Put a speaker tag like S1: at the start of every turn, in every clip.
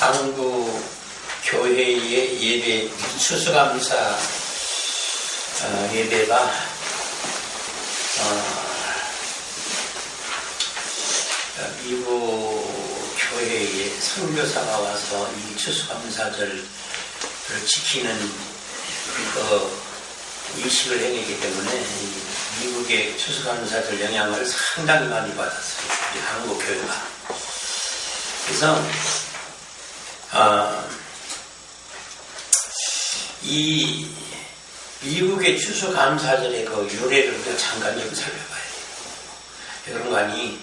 S1: 한국 교회의 예배 추수감사 어, 예배가 어, 미국 교회의 선교사가 와서 이 추수감사절을 지키는 그 의식을 행했기 때문에 미국의 추수감사절 영향을 상당히 많이 받았어요. 우리 한국 교회가. 그래서 아, 이 미국의 추수 감사절의 그 유래를 잠깐 좀 살펴봐야 돼요. 여러분관이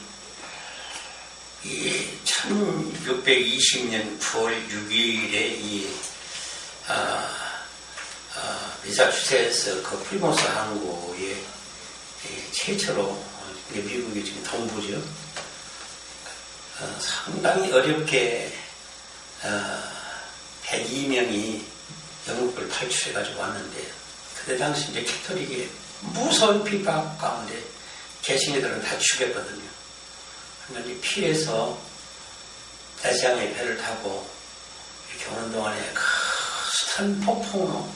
S1: 이 1620년 9월 6일에 이 아, 아, 미사추세츠 그 프리모스 항구에 최초로 미국이 지금 동부죠. 어, 상당히 어렵게 어, 102명이 영국을 탈출해가지고 왔는데 그때 당시 이제 캐톨릭의 무서운 비박 가운데 개신이들은 다 죽였거든요. 그러니까 피해서 대시양의 배를 타고 이렇게 오는 동안에 그 숱한 폭풍으로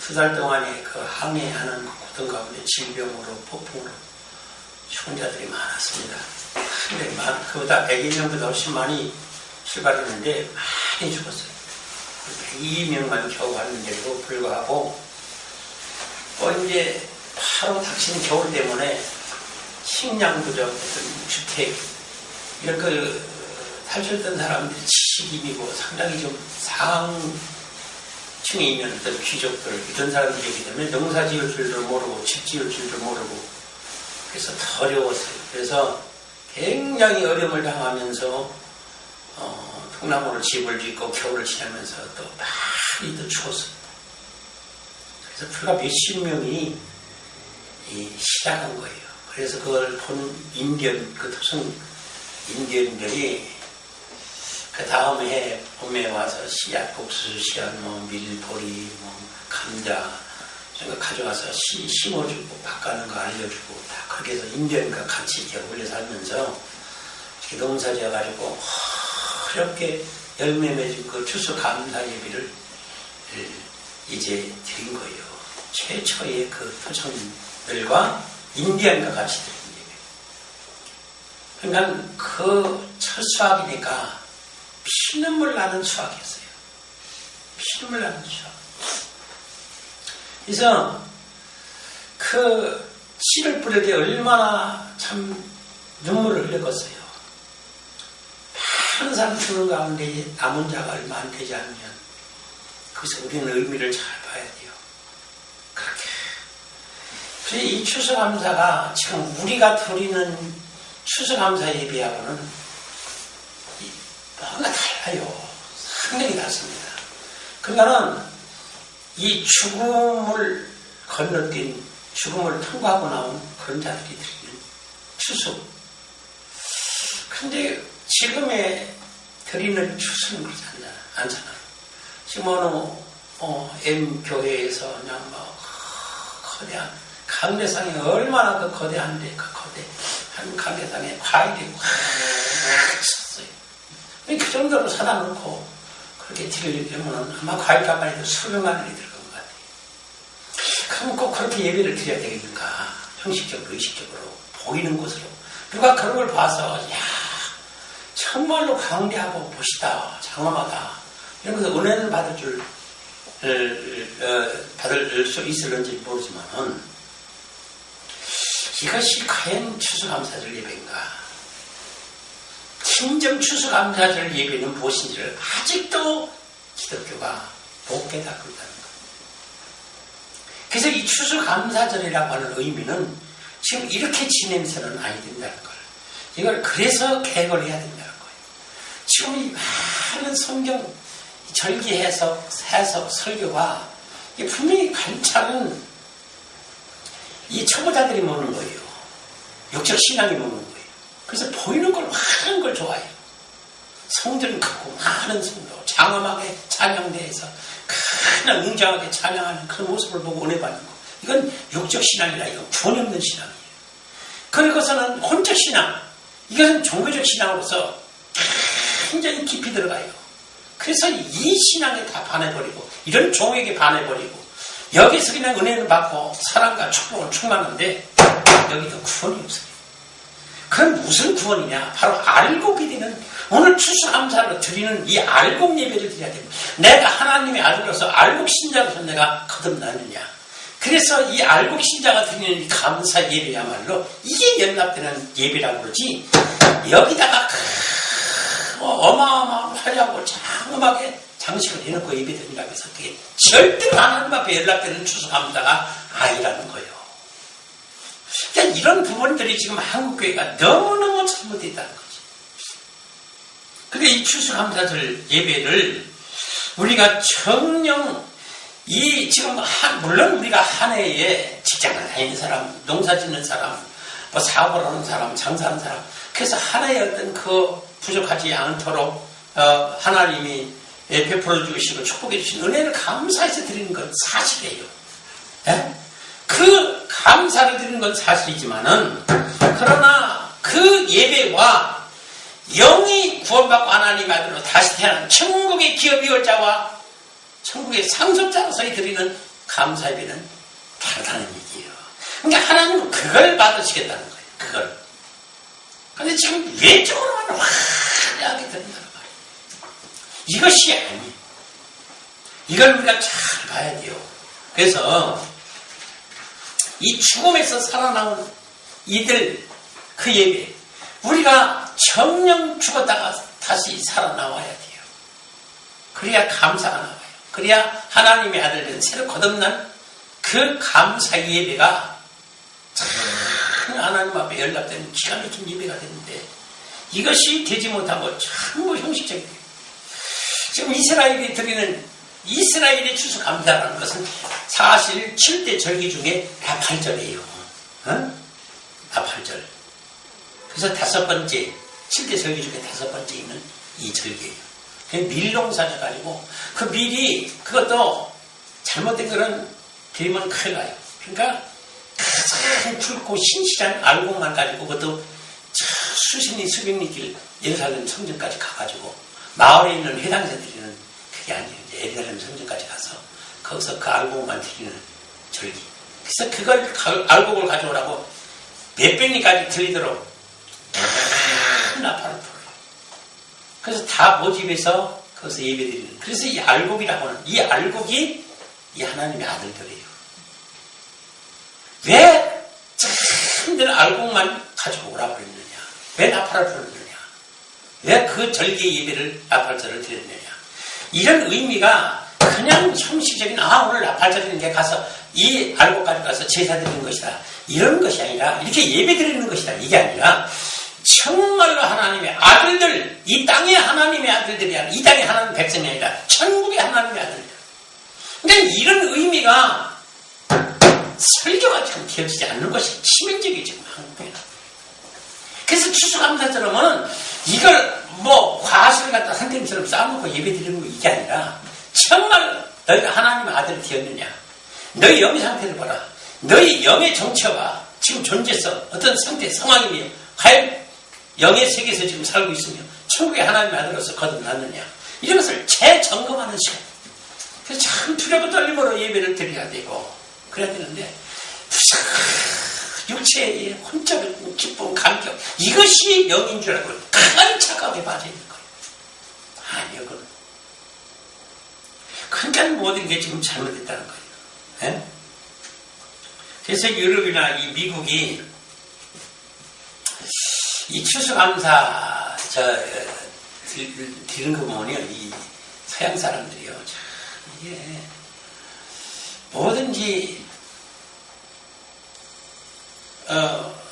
S1: 두 달 동안에 그 항해하는 그 고통 가운데 질병으로 폭풍으로 죽은 자들이 많았습니다. 근데 그보다 102명보다 훨씬 많이 출발했는데 많이 죽었어요. 102명만 겨우 왔는데도 불구하고 또 이제 바로 닥친 겨울 때문에 식량 부족, 어떤 주택 이런 그 탈출했던 사람들이 지식인이고 상당히 좀 상층에 있는 어떤 귀족들 이런 사람들이기 때문에 농사 지을 줄도 모르고 집 지을 줄도 모르고 그래서 더 어려웠어요. 그래서 굉장히 어려움을 당하면서 어, 통나무로 집을 짓고 겨울을 지내면서 또 많이 또 추웠습니다. 그래서 불과 몇십 명이 시작한 거예요. 그래서 그걸 본 인디언, 그 토성 인디언들이 그 다음 해 봄에 와서 씨앗, 복수 씨앗, 뭐 밀보리, 뭐 감자 이런 거 가져와서 씨, 심어주고 바꿔는 거 알려주고 다 그렇게 해서 인디언과 같이 이렇게 어울려 살면서 농사 지어가지고 어렵게 열매 맺은 그 추수 감사 예비를 이제 드린 거예요. 최초의 그 토종들과 인디언과 같이 드린 예배. 그러니까 그 첫 수학이니까 피눈물 나는 수학이었어요. 피눈물 나는 수학. 그래서 그 씨를 뿌릴 때 얼마나 참 눈물을 흘렸겠어요. 죽는 가운데 남은 자가 얼마 안 되지 않으면 그래서 우리는 의미를 잘 봐야 돼요. 그렇게. 그래서 이 추수감사가 지금 우리가 드리는 추수감사 예비하고는 뭔가 달라요. 상당히 다릅니다. 그러니까는 이 죽음을 건너뛴 죽음을 통과하고 나온 그런 자들이 드리는 추수. 근데 지금의 드리는 추수는 그렇지 않잖아. 지금 어느 어, M교회에서 그냥 뭐 거대한 강대상이 얼마나 그 거대한데 그 거대 한 강대상에 과일이 확 쳤어요. 그 정도로 사다 놓고 그렇게 드리려면 아마 과일 가방에도 수백 만 원이 들어갈 것 같아요. 그럼 꼭 그렇게 예배를 드려야 되겠는가? 형식적으로, 의식적으로, 보이는 곳으로. 누가 그런 걸 봐서, 야 정말로 강대하고 멋있다, 장엄하다. 이런 것을 은혜를 받을 줄, 어, 받을 수 있을런지 모르지만은, 이것이 과연 추수감사절 예배인가? 진정 추수감사절 예배는 무엇인지를 아직도 기독교가 못 깨닫고 있다는 것. 그래서 이 추수감사절이라고 하는 의미는 지금 이렇게 지내면서는 아니 된다는 걸. 이걸 그래서 개혁을 해야 거예요. 지금 이 많은 성경 절기 해석, 해석, 설교가 분명히 관찰은 이 초보자들이 먹는 거예요. 육적 신앙이 먹는 거예요. 그래서 보이는 걸 많은 걸 좋아해요. 성전 크고 많은 성도, 장엄하게 찬양대에서 크나 웅장하게 찬양하는 그런 모습을 보고 은혜 받는 거. 이건 육적 신앙이라 이건 구원 없는 신앙이에요. 그리고서는 혼적 신앙. 이것은 종교적 신앙으로서 굉장히 깊이 들어가요. 그래서 이 신앙에 다 반해버리고 이런 종에게 반해버리고 여기서 그냥 은혜를 받고 사랑과 축복을 충만한데 여기도 구원이 없어요. 그럼 무슨 구원이냐? 바로 알고 기리는 오늘 추수감사로 드리는 이 알곡 예배를 드려야 됩니다. 내가 하나님의 아들로서 알곡 신자로서 내가 거듭나느냐. 그래서 이 알곡 신자가 드리는 이 감사 예배야말로 이게 연납되는 예배라고 그러지 여기다가 어마어마하려고 장엄하게 장식을 해놓고 예배 드린다고 해서 그게 절대로 하나님 앞에 연락되는 추수감사가 아니라는 거예요. 그러니까 이런 부분들이 지금 한국교회가 너무너무 잘못됐다는 거지. 그러니까 이 추수감사절 예배를 우리가 정령 이 지금 한, 물론 우리가 한 해에 직장을 다니는 사람, 농사 짓는 사람, 뭐 사업을 하는 사람, 장사하는 사람, 그래서 하나의 어떤 그 부족하지 않도록 어, 하나님이 베풀어 주시고 축복해 주신 은혜를 감사해서 드리는 건 사실이에요. 예? 그 감사를 드리는 건 사실이지만은 그러나 그 예배와 영이 구원받고 하나님 아들로 다시 태어난 천국의 기업이올자와 천국의 상속자로서의 드리는 감사 예배는 다르다는 얘기예요. 그러니까 하나님은 그걸 받으시겠다는 거예요. 그걸. 근데 지금 외적으로만 화려하게 드린다는 말이에요. 이것이 아니에요. 이걸 우리가 잘 봐야 돼요. 그래서 이 죽음에서 살아나온 이들 그 예배 우리가 정령 죽었다가 다시 살아나와야 돼요. 그래야 감사가 나와요. 그래야 하나님의 아들된 새로 거듭난 그 감사 예배가 참 하나님 앞에 연락되는 기가 막힌 예배가 되는데 이것이 되지 못하고 전부 형식적이에요. 지금 이스라엘이 드리는 이스라엘의 추수 감사라는 것은 사실 7대 절기 중에 다 8절이에요. 어? 다 8절. 그래서 다섯 번째, 7대 절기 중에 다섯 번째 있는 이 절기예요. 밀농사져 가지고 그 밀이 그것도 잘못된 그런 드리면 큰일 나요. 그러니까 가장 굵고 신실한 알곡만 가지고 그것도 수십리 수백리 길 예루살렘 성전까지 가가지고 마을에 있는 드리는 그게 아니에요. 예루살렘 성전까지 가서 거기서 그 알곡만 드리는 절기. 그래서 그걸 알곡을 가져오라고 몇 백 리까지 들리도록 큰 나팔을 불어요. 그래서 다 모집해서 거기서 예배 드리는. 그래서 이 알곡이라고 하는 이 알곡이 이 하나님의 아들들이에요. 왜 참들 알곡만 가져오라고 그랬느냐? 왜 나팔을 불었느냐? 왜 그 절기 예배를 나팔절을 드렸느냐? 이런 의미가 그냥 형식적인 아 오늘 나팔절인 게 가서 이 알곡까지 가서 제사 드리는 것이다. 이런 것이 아니라 이렇게 예배 드리는 것이다. 이게 아니라 정말로 하나님의 아들들, 이 땅의 하나님의 아들들이 아니라 이 땅의 하나님 백성이 아니라 천국의 하나님의 아들들. 그러니까 이런 의미가 설교가 참 되어지지 않는 것이 치명적이죠, 지금 한국에는. 그래서 추수감사처럼은 이걸 뭐 과실을 갖다 선생님처럼 쌓아놓고 예배 드리는 거 이게 아니라 정말 너희가 하나님의 아들이 되었느냐. 너희 영의 상태를 봐라. 너희 영의 정체와 지금 존재성, 어떤 상태, 상황이며 과연 영의 세계에서 지금 살고 있으며 천국의 하나님의 아들로서 거듭났느냐. 이런 것을 재점검하는 시간. 그래서 참 두려고 떨림으로 예배를 드려야 되고 그래야 되는데 육체의 혼적인 기쁨, 감격 이것이 영인 줄 알고 큰 착각에 빠져 있는 거예요. 아니요, 그건. 그러니까 모든 게 지금 잘못됐다는 거예요. 네? 그래서 유럽이나 이 미국이 이 추수감사 저 드리는 거 보면요, 이 서양 사람들이요, 참 이게 뭐든지 어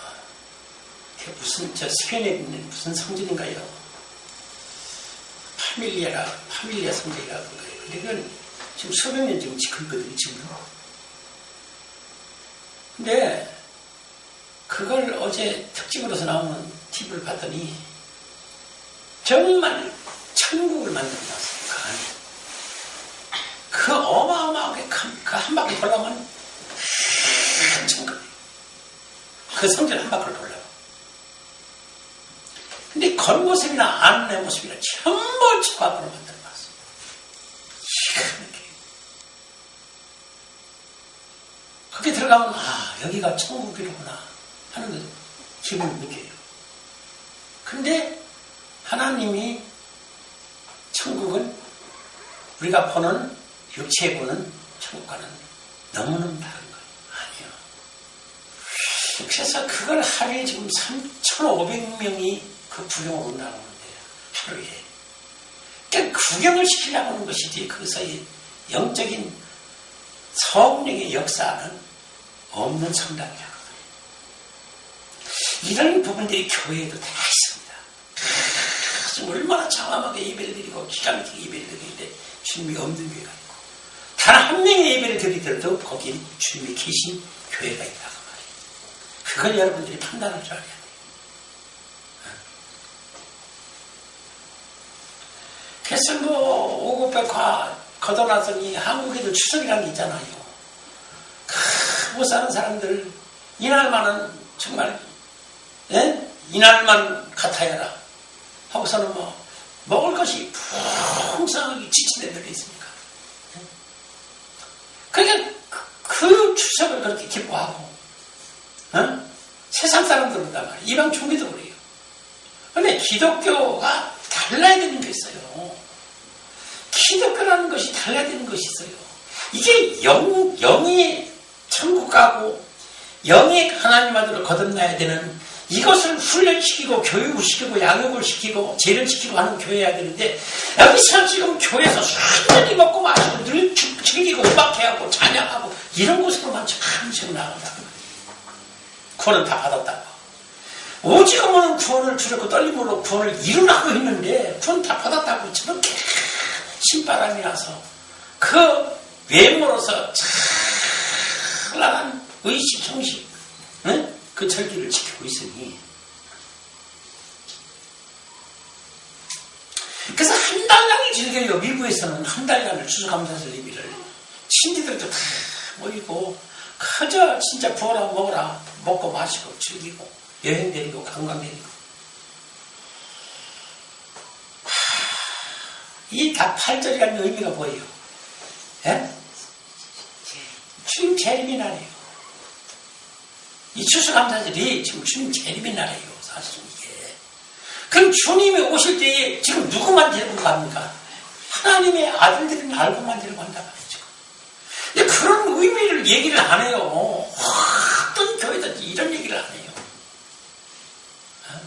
S1: 무슨 저 스페인에 있는 무슨 성질인가요? 파밀리아라 파밀리아 성질이라고 그래요. 이건 지금 수백 년 지금 지켰거든요, 지금. 근데 그걸 어제 특집으로서 나오는 TV를 봤더니 정말 천국을 놨어요. 그. 그 어마어마하게 그 한 바퀴 돌아면 그 성질 한 바퀴를 돌려요. 근데 겉모습이나 안의 모습이나 전부 저 앞으로 만들어놨어. 희한하게. 들어가면, 아, 여기가 천국이로구나 하는 그 기분을 느껴요. 근데 하나님이 천국은 우리가 보는, 육체에 보는 천국과는 너무너무 달라. 그래서 그걸 하루에 지금 3,500명이 그 구경을 온다고 하는데요. 하루에. 그러니까 구경을 시키려고 하는 것이지 그것의 영적인 성령의 역사는 없는 성당이라고 이런 부분들이 교회에도 다 있습니다. 지금 얼마나 장엄하게 예배를 드리고 기가 막히게 예배를 드리는데 주님이 없는 교회가 있고 단 한 명의 예배를 드리더라도 거기에 주님이 계신 교회가 있다고. 그걸 여러분들이 줄 알아야 돼요. 그래서 뭐 오고백화 걷어놨더니 한국에도 추석이라는 게 있잖아요. 못 사는 사람들 이날만은 정말 예? 이날만 같아야라 하고서는 뭐 먹을 것이 풍성하게 지친 애들이 있습니까? 예? 그러니까 그, 그 추석을 그렇게 기뻐하고 어? 세상 사람들은 다 말이야 이방 종교도 그래요. 근데 기독교가 달라야 되는 게 있어요. 기독교라는 것이 달라야 되는 것이 있어요. 이게 영, 영의 천국 가고 영의 하나님 아들을 거듭나야 되는 이것을 훈련시키고 교육을 시키고 양육을 시키고 재련 시키고 하는 교회야 되는데 여기서 지금 교회에서 순전히 먹고 마시고 늘 즐기고 음악회하고 찬양하고 이런 곳으로만 참 지금 나간다. 구원은 다 받았다고. 오직하면 구원을 주려고 떨림으로 구원을 이루라고 했는데 구원 다 받았다고 저렇게 신바람이 나서 그 외모로서 찬란한 의식, 형식, 응? 그 절기를 지키고 있으니. 그래서 한 달량이 즐겨요. 미국에서는 한 달량을 추수감사절 예비를. 친지들도 다 모이고, 그저 진짜 부어라 먹어라, 먹고 마시고 즐기고, 여행 다니고, 관광 다니고. 이 다 8절이라는 의미가 뭐예요? 예? 주님 재림의 날이에요. 이 추수감사절이 지금 주님 재림의 날이에요. 사실은 이게. 그럼 주님이 오실 때에 지금 누구만 데리고 갑니까? 하나님의 아들들은 알고만 데리고 간다 말이죠. 그런 의미를 얘기를 안 해요. 어떤 교회든지 이런 얘기를 안 해요. 어?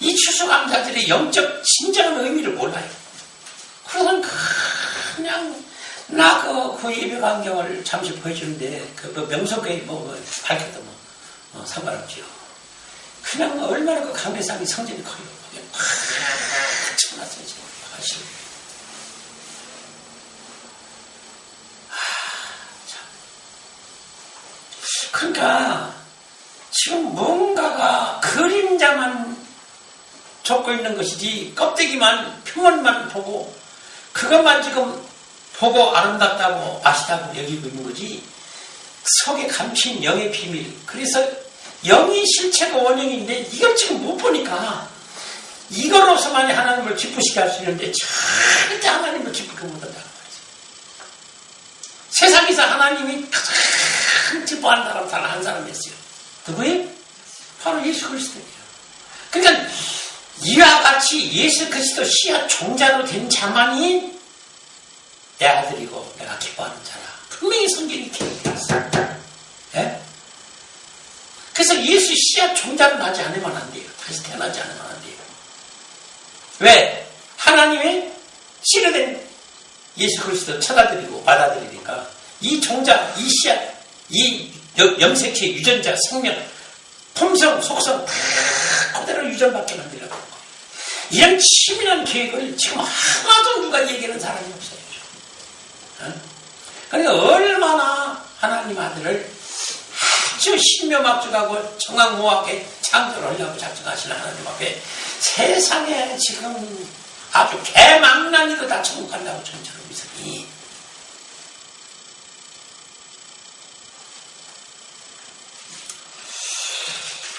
S1: 이 추수감사절의 영적 진정한 의미를 몰라요. 그래서 그냥 나 그, 그 예배 광경을 잠시 보여주는데, 그, 그 명석에 뭐, 뭐, 밝혀도 뭐, 어, 상관없지요. 그냥 얼마나 그 강대상이 성질이 커요. 그러니까, 지금 뭔가가 그림자만 적고 있는 것이지, 껍데기만, 표면만 보고, 그것만 지금 보고 아름답다고 맛있다고 여기고 있는 거지. 속에 감춘 영의 비밀. 그래서 영이 실체가 원형인데 이걸 지금 못 보니까 이걸로서만이 하나님을 기쁘시게 할 수 있는데 절대 하나님을 기쁘게 못한다는 거지. 세상에서 하나님이 가장 기뻐하는 사람 단 한 사람이었어요. 누구예요? 바로 예수 그리스도예요. 그러니까 이와 같이 예수 그리스도 씨앗 종자로 된 자만이 내 아들이고 내가 기뻐하는 자라. 분명히 성경이 기록되어 요 예? 그래서 예수 씨앗 종자를 나지 않으면 안 돼요. 다시 태어나지 않으면 안 돼요. 왜? 하나님의 씨를 된 예수 그리스도 찾아들이고 받아들이니까 이 종자, 이 씨앗, 이 염색체, 유전자, 생명, 품성, 속성 다 그대로 하는 거예요. 이런 치밀한 계획을 지금 하나도 누가 얘기하는 사람이 없어요. 그러니까 얼마나 하나님 아들을 아주 신묘막중하고 정확무하게 창조를 하려고 작정하시는 하나님 앞에 세상에 지금 아주 개망난이도 다 천국 간다고 전처럼 있으니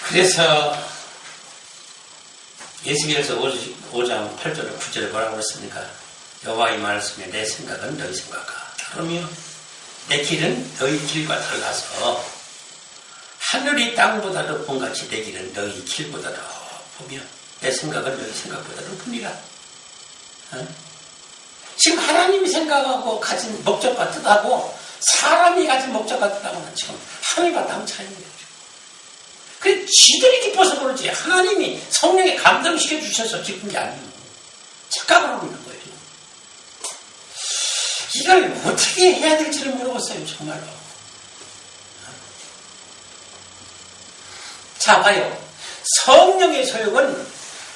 S1: 그래서 예수께서 5장 8절 9절에 뭐라고 했습니까? 여호와의 말씀에 내 생각은 너희 생각과 다르며 내 길은 너희 길과 달라서 하늘이 땅보다 높은 같이 내 길은 너희 길보다 높으며 내 생각은 너희 생각보다 높으니라. 어? 지금 하나님이 생각하고 가진 목적과 뜻하고 사람이 가진 목적과 뜻하고는 지금 하늘과 땅 거죠. 그 지들이 기뻐서 그러지 하나님이 성령에 감동시켜 주셔서 기쁜 게 아니에요. 착각을 하고 있는 거예요. 이걸 어떻게 해야 될지를 모르겠어요, 정말로. 자, 봐요. 성령의 소용은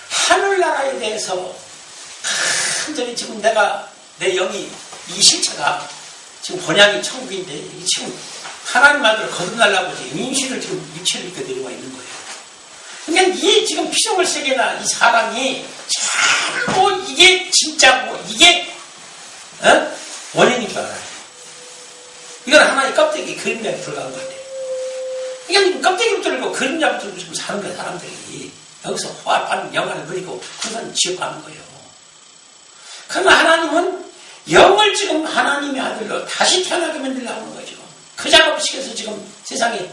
S1: 하늘나라에 대해서 완전히 지금 내가 내 영이 이 실체가 지금 번양이 천국인데 지금 하나님 말대로 거듭나려고 지금 임신을 지금 육체를 입게 데려와 있는 거예요. 그러니까 이 지금 피조물 세계나 이 사람이 전부 이게 진짜고 이게 어? 원인인 줄 알아요. 이건 하나의 껍데기 그림자에 들어간 것 같아요. 이게 껍데기부터 들고 그림자부터 들고 사는 거예요, 사람들이. 여기서 호합하는 영화를 누리고 그건 지옥 가는 거예요. 그러면 하나님은 영을 지금 하나님의 아들로 다시 태어나게 만들려고 하는 거죠. 그 작업을 시켜서 지금 세상에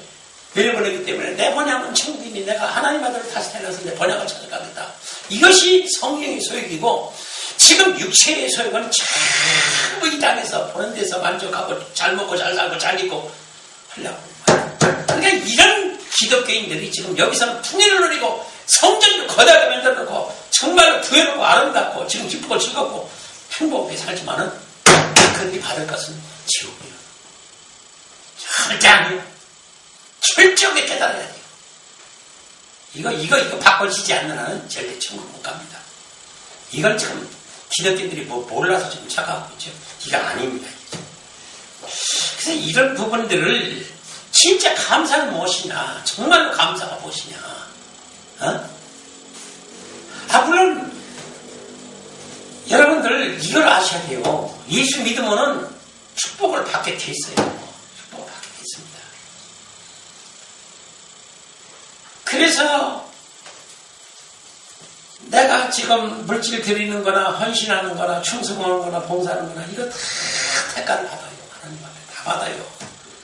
S1: 내려보내기 때문에 내 번향은 천국이니 내가 하나님 아들로 다시 태어나서 내 번향을 찾아가겠다. 이것이 성령의 소욕이고 지금 육체의 소욕은 전부 이 땅에서 보는 데서 만족하고 잘 먹고 잘 살고 잘 입고 하려고 그러니까 이런 기독교인들이 지금 여기서는 풍요를 누리고 성전도 거대하게 만들어놓고 정말로 부여롭고 아름답고 지금 기쁘고 즐겁고 행복하게 살지만은 그들이 받을 것은 지옥이에요. 절대 아니에요. 철저하게 깨달아야 돼요. 이거, 이거, 이거 바꿔지지 않는 한은 절대 천국 못 갑니다. 이걸 지금 기독교인들이 뭐 몰라서 지금 착각하고 있죠. 이거 아닙니다. 그래서 이런 부분들을 진짜 감사는 무엇이냐, 정말로 감사가 무엇이냐, 어? 아, 물론, 여러분들 이걸 아셔야 돼요. 예수 믿으면은 축복을 받게 돼 있어요. 축복을 받게 돼 있습니다. 그래서 내가 지금 물질 드리는 거나 헌신하는 거나 충성하는 거나 봉사하는 거나 이거 다 대가를 받아요. 하나님 앞에 다 받아요.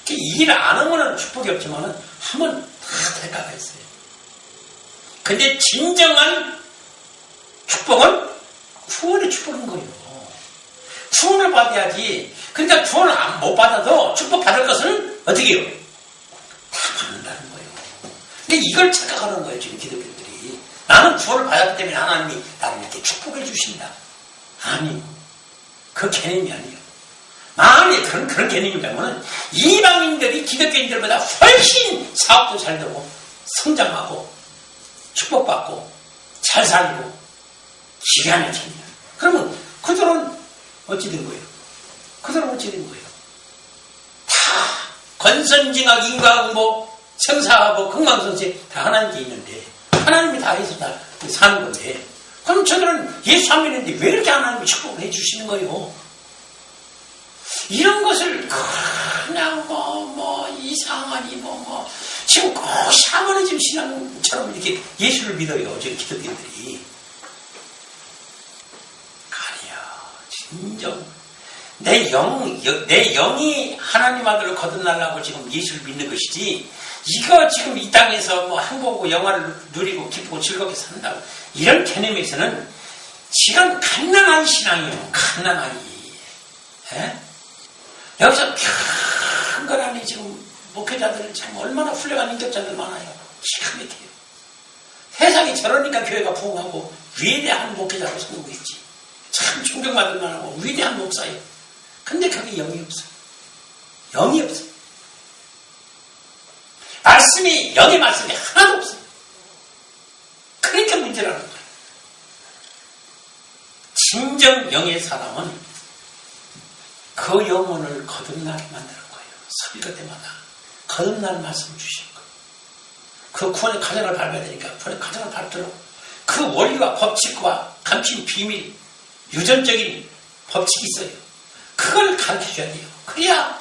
S1: 일안 하면 축복이 없지만은 하면 다 대가가 있어요. 근데 진정한 축복은 구원의 축복인 거예요. 구원을 받아야지. 그러니까 구원을 못 받아도 축복 받을 것은 어떻게 해요? 근데 이걸 착각하는 거예요, 지금 기독교들이. 나는 구원을 받았기 때문에 하나님이 나를 이렇게 축복해 주신다. 아니, 그 개념이 아니에요. 만약에 그런, 그런 개념이라면 이방인들이 기독교인들보다 훨씬 사업도 잘 되고 성장하고 축복받고 잘 살고 기가 막힙니다. 그러면 그들은 어찌 된 거예요? 그들은 어찌 된 거예요? 다 건선징악 인과응보 생사하고 극망성세 다 하나님께 있는데 하나님이 다 해서 다 사는 건데 그럼 저들은 예수 안 믿는데 왜 이렇게 하나님이 축복을 해주시는 거예요? 이런 것을 그냥 뭐, 뭐, 이상하니, 뭐, 뭐, 지금 꼭 샤머니즘 신앙처럼 이렇게 예수를 믿어요. 지금 기독교인들이. 아니야. 진정. 내 영, 내 영이 하나님 아들을 거듭나려고 지금 예수를 믿는 것이지, 이거 지금 이 땅에서 뭐 행복하고 영화를 누리고 기쁘고 즐겁게 산다고. 이런 개념에서는 지금 갓난아이 신앙이에요. 갓난아이. 에? 여기서 큰거라니 지금 목회자들은 참 얼마나 훌륭한 인격자들 많아요. 기가 막혀요. 세상이 저러니까 교회가 부흥하고 위대한 목회자로 성공했지. 참 존경받을 만하고 위대한 목사예요. 근데 거기 영이 없어요. 영이 없어요. 말씀이, 영의 말씀이 하나도 없어요. 그러니까 문제라는 거예요. 진정 영의 사람은 그 영혼을 거듭나게 만드는 거예요. 설교 때마다 거듭나는 말씀 주시는 거예요. 그 구원의 과정을 밟아야 되니까 구원의 과정을 밟도록 그 원리와 법칙과 감춘 비밀, 유전적인 법칙이 있어요. 그걸 가르쳐 줘야 돼요. 그래야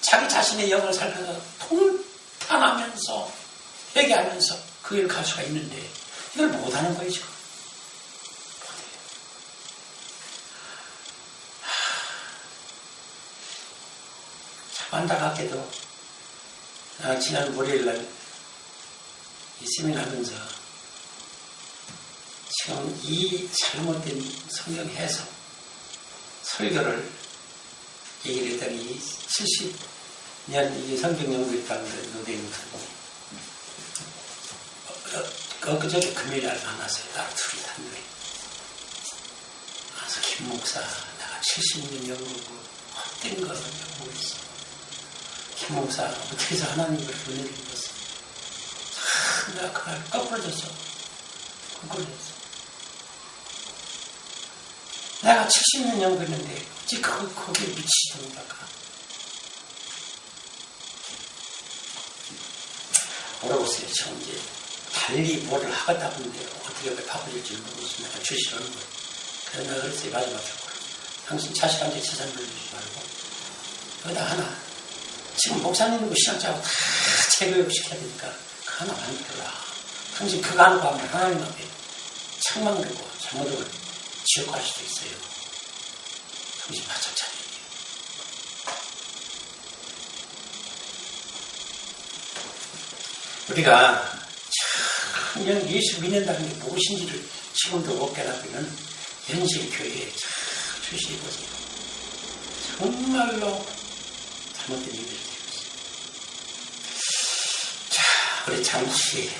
S1: 자기 자신의 영을 살면서 통 탄하면서 회개하면서 그 일을 갈 수가 있는데 이걸 못하는 거예요 지금. 안타깝게도 아, 지난 월요일 날 이 세미나 하면서 지금 이 잘못된 성경 해석 설교를 얘기를 했더니 70 년이 성경 연구했다는 노대인 엊그저께 금요일 날 만났어요. 나랑 둘이 단둘이. 그래서 김 목사 내가 70년 연구고 헛된 거 연구했어. 김 목사 어떻게 해서 하나님을 은혜를 입었어. 참 내가 그날 거꾸러졌어. 거꾸러졌어. 내가 70년 연구했는데 어찌 그, 거기에 미치던가. 물어보세요. 지금 이제 달리 뭐를 하겠다 하는데 어떻게 바꿔줄지 모르겠어. 내가 주시는 거예요. 그래서 내가 그랬어요. 마지막으로. 당신 자식한테 재산 물려주지 말고 여기다 하나 지금 목사님이고 신학자고 다 재교육시켜야 되니까 그 하나 만들어라. 당신 그거 하는 거 하면 하나님 앞에 창망 들고 잘못하면 지옥 갈 수도 있어요. 정신 바짝 차려야 돼요. 우리가 참 예수 믿는다는 게 무엇인지를 지금도 못 깨닫고 있는 현실 교회에 참 주시해 보세요. 정말로 잘못된 되고 있어요. 자, 우리 잠시